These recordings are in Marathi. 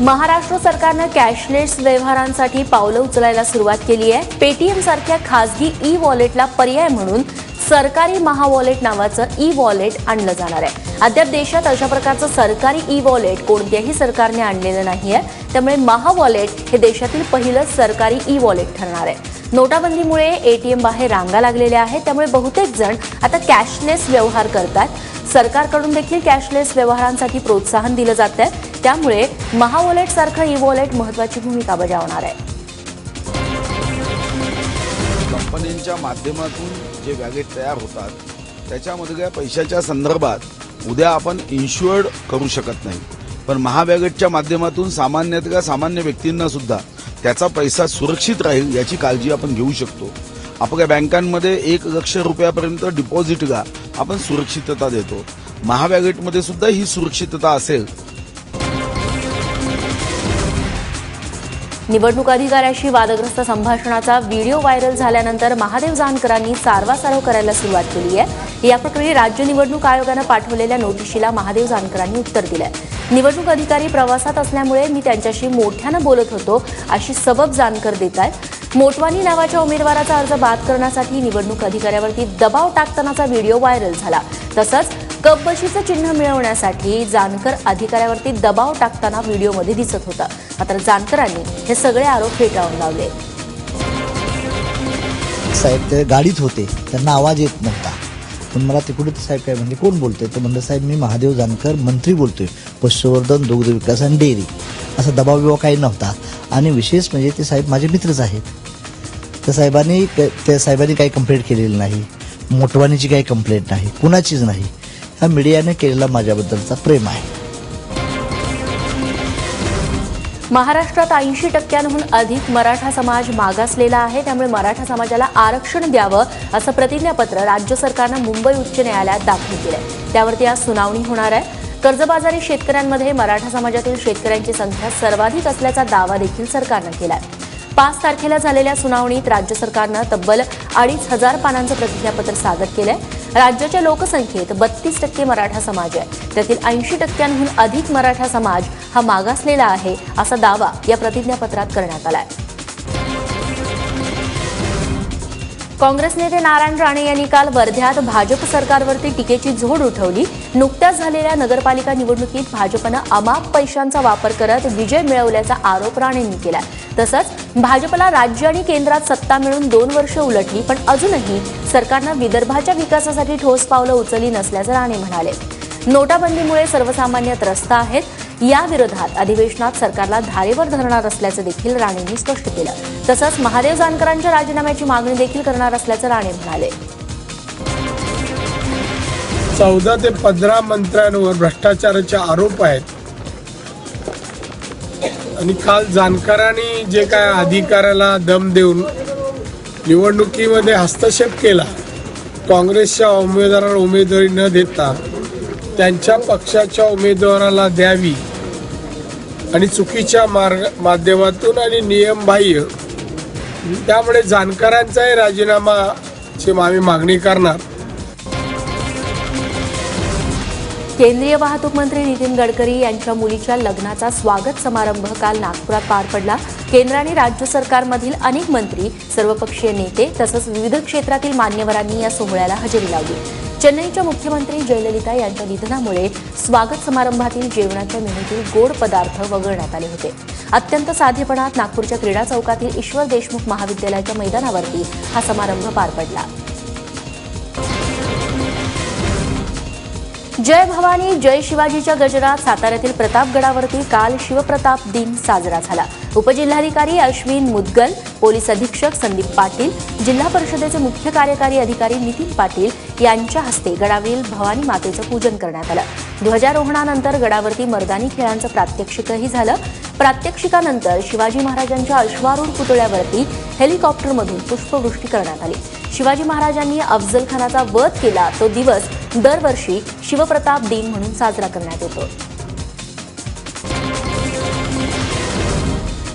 महाराष्ट्र सरकारनं कॅशलेस व्यवहारांसाठी पावलं उचलायला सुरुवात केली आहे. पेटीएम सारख्या खासगी ई वॉलेटला पर्याय म्हणून सरकारी महावॉलेट नावाचं ई वॉलेट आणलं जाणार आहे. अद्याप देशात अशा प्रकारचं सरकारी ई वॉलेट कोणत्याही सरकारने आणलेलं नाही आहे त्यामुळे महावॉलेट हे देशातील पहिलं सरकारी ई वॉलेट ठरणार आहे. नोटाबंदीमुळे एटीएम बाहेर रांगा लागलेल्या आहेत. त्यामुळे बहुतेक जण आता कॅशलेस व्यवहार करतात. सरकारकडून देखील कॅशलेस व्यवहारांसाठी प्रोत्साहन दिलं जात आहे त्यामुळे महावॉलेट सारखं ई वॉलेट महत्वाची भूमिका बजावणार आहे. कंपन्यांच्या माध्यमातून जे वॅलेट तयार होतात त्याच्यामधल्या पैशाच्या संदर्भात उद्या आपण इन्शुअर्ड करू शकत नाही. पण महाबॅगेटच्या माध्यमातून सामान्यातल्या सामान्य व्यक्तींना सुद्धा त्याचा पैसा सुरक्षित राहील याची काळजी आपण घेऊ शकतो. आपल्या बँकांमध्ये एक लक्ष रुपयापर्यंत डिपॉझिटला आपण सुरक्षितता देतो. महाव्यागेटमध्ये सुद्धा ही सुरक्षितता असेल. निवडणूक अधिकाऱ्याशी वादग्रस्त संभाषणाचा व्हिडिओ व्हायरल झाल्यानंतर महादेव जानकरांनी सारवासारव करायला सुरुवात केली आहे. या प्रकरणी राज्य निवडणूक आयोगानं पाठवलेल्या नोटिशीला महादेव जानकरांनी उत्तर दिलंय. निवडणूक अधिकारी प्रवासात असल्यामुळे मी त्यांच्याशी मोठ्यानं बोलत होतो अशी सबब जानकर देत आहेत. मोटवानी नावाच्या उमेदवाराचा अर्ज बाद करण्यासाठी निवडणूक अधिकाऱ्यावरती दबाव टाकतानाचा व्हिडिओ व्हायरल झाला. तसंच कपबशीचं चिन्ह मिळवण्यासाठी जानकर अधिकाऱ्यावरती दबाव टाकताना व्हिडिओमध्ये दिसत होता. मात्र जानकरांनी हे सगळे आरोप फेटाळून लावले. साहेब ते गाडीत होते. त्यांना आवाज येत नव्हता. पण मला तिकडे साहेब काय म्हणजे कोण बोलतोय? तर म्हणलं साहेब मी महादेव जानकर मंत्री बोलतोय. पशुवर्धन दुग्ध विकास आणि डेअरी. असा दबाव बिबाव काही नव्हता. आणि विशेष म्हणजे ते साहेब माझे मित्रच आहेत. त्या साहेबांनी त्या साहेबांनी काही कंप्लेंट केलेली नाही. मोटवानीची काही कंप्लेंट नाही. कुणाचीच नाही. हा मीडियाने केलेला माझ्याबद्दलचा प्रेम आहे. महाराष्ट्रात ऐंशी टक्क्यांहून अधिक मराठा समाज मागासलेला आहे. त्यामुळे मराठा समाजाला आरक्षण द्यावं असं प्रतिज्ञापत्र राज्य सरकारनं मुंबई उच्च न्यायालयात दाखल आहे त्यावरती आज सुनावणी होणार आहे. कर्जबाजारी शेतकऱ्यांमध्ये मराठा समाजातील शेतकऱ्यांची संख्या सर्वाधिक असल्याचा दावा देखील सरकारनं केलाय. पाच तारखेला झालेल्या सुनावणीत राज्य सरकारनं तब्बल अडीच हजार पानांचं प्रतिज्ञापत्र सादर केलंय. राज्याच्या लोकसंख्येत बत्तीस टक्के मराठा समाज आहे. त्यातील ऐंशी टक्क्यांहून अधिक मराठा समाज हा मागासलेला आहे असा दावा या प्रतिज्ञापत्रात करण्यात आलाय. काँग्रेस नेते नारायण राणे यांनी काल वर्ध्यात भाजप सरकारवरती टीकेची झोड उठवली. नुकत्याच झालेल्या नगरपालिका निवडणुकीत भाजपनं अमाप पैशांचा वापर करत विजय मिळवल्याचा आरोप राणेंनी केला तसंच भाजपला राज्य आणि केंद्रात सत्ता मिळून दोन वर्ष उलटली पण अजूनही सरकारनं विदर्भाच्या विकासासाठी ठोस पावलं उचलली नसल्याचं राणे म्हणाले. नोटाबंदीमुळे सर्वसामान्य त्रस्त आहेत. याविरोधात अधिवेशनात सरकारला धारेवर धरणार असल्याचं देखील राणेंनी स्पष्ट केलं. तसंच महादेव जानकरांच्या राजीनाम्याची मागणी देखील करणार असल्याचं राणे म्हणाले. चौदा ते पंधरा मंत्र्यांवर भ्रष्टाचाराचे आरोप आहेत. आणि काल जानकरांनी जे काय अधिकाऱ्याला दम देऊन निवडणुकीमध्ये हस्तक्षेप केला काँग्रेसच्या उमेदवाराला उमेदवारी न देता त्यांच्या पक्षाच्या उमेदवाराला द्यावी आणि चुकीच्या मार्ग माध्यमातून आणि नियमबाह्य. त्यामुळे जानकरांचाही राजीनामाची आम्ही मागणी करणार. केंद्रीय वाहतूक मंत्री नितीन गडकरी यांच्या मुलीच्या लग्नाचा स्वागत समारंभ काल नागपुरात पार पडला. केंद्र आणि राज्य सरकारमधील अनेक मंत्री सर्वपक्षीय नेते तसंच विविध क्षेत्रातील मान्यवरांनी या सोहळ्याला हजेरी लावली. चेन्नईच्या मुख्यमंत्री जयललिता यांच्या निधनामुळे स्वागत समारंभातील जेवणाच्या मेनूतील गोड पदार्थ वगळण्यात आले होते. अत्यंत साधेपणात नागपूरच्या क्रीडा चौकातील ईश्वर देशमुख महाविद्यालयाच्या मैदानावरती हा समारंभ पार पडला. जय भवानी जय शिवाजीच्या गजरात साताऱ्यातील प्रतापगडावरती काल शिवप्रताप दिन साजरा झाला. उपजिल्हाधिकारी अश्विन मुदगल पोलीस अधीक्षक संदीप पाटील जिल्हा परिषदेचे मुख्य कार्यकारी अधिकारी नितीन पाटील यांच्या हस्ते गडावरील भवानी मातेचं पूजन करण्यात आलं. ध्वजारोहणानंतर गडावरती मर्दानी खेळांचं प्रात्यक्षिकही झालं. प्रात्यक्षिकानंतर शिवाजी महाराजांच्या अश्वारूढ पुतळ्यावरती हेलिकॉप्टरमधून पुष्पवृष्टी करण्यात आली. शिवाजी महाराजांनी अफजल खानाचा वध केला. तो दिवस दरवर्षी शिवप्रताप दिन म्हणून साजरा करण्यात येतो.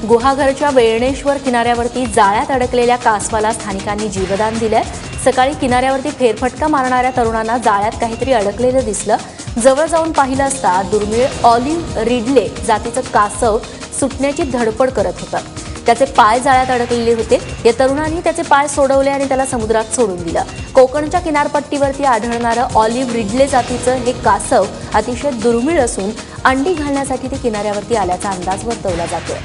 गुहाघरच्या वेळणेश्वर किनाऱ्यावरती जाळ्यात अडकलेल्या कासवाला स्थानिकांनी जीवदान दिलंय. सकाळी किनाऱ्यावरती फेरफटका मारणाऱ्या तरुणांना जाळ्यात काहीतरी अडकलेलं दिसलं. जवळ जाऊन पाहिलं असता दुर्मिळ ऑलिव्ह रिडले जातीचं कासव सुटण्याची धडपड करत होतं. त्याचे पाय जाळ्यात अडकलेले होते. या तरुणांनी त्याचे पाय सोडवले आणि त्याला समुद्रात सोडून दिलं. कोकणच्या किनारपट्टीवरती आढळणारं ऑलिव्ह रिडले जातीचं हे कासव अतिशय दुर्मिळ असून अंडी घालण्यासाठी ते किनाऱ्यावरती आल्याचा अंदाज वर्तवला जातोय.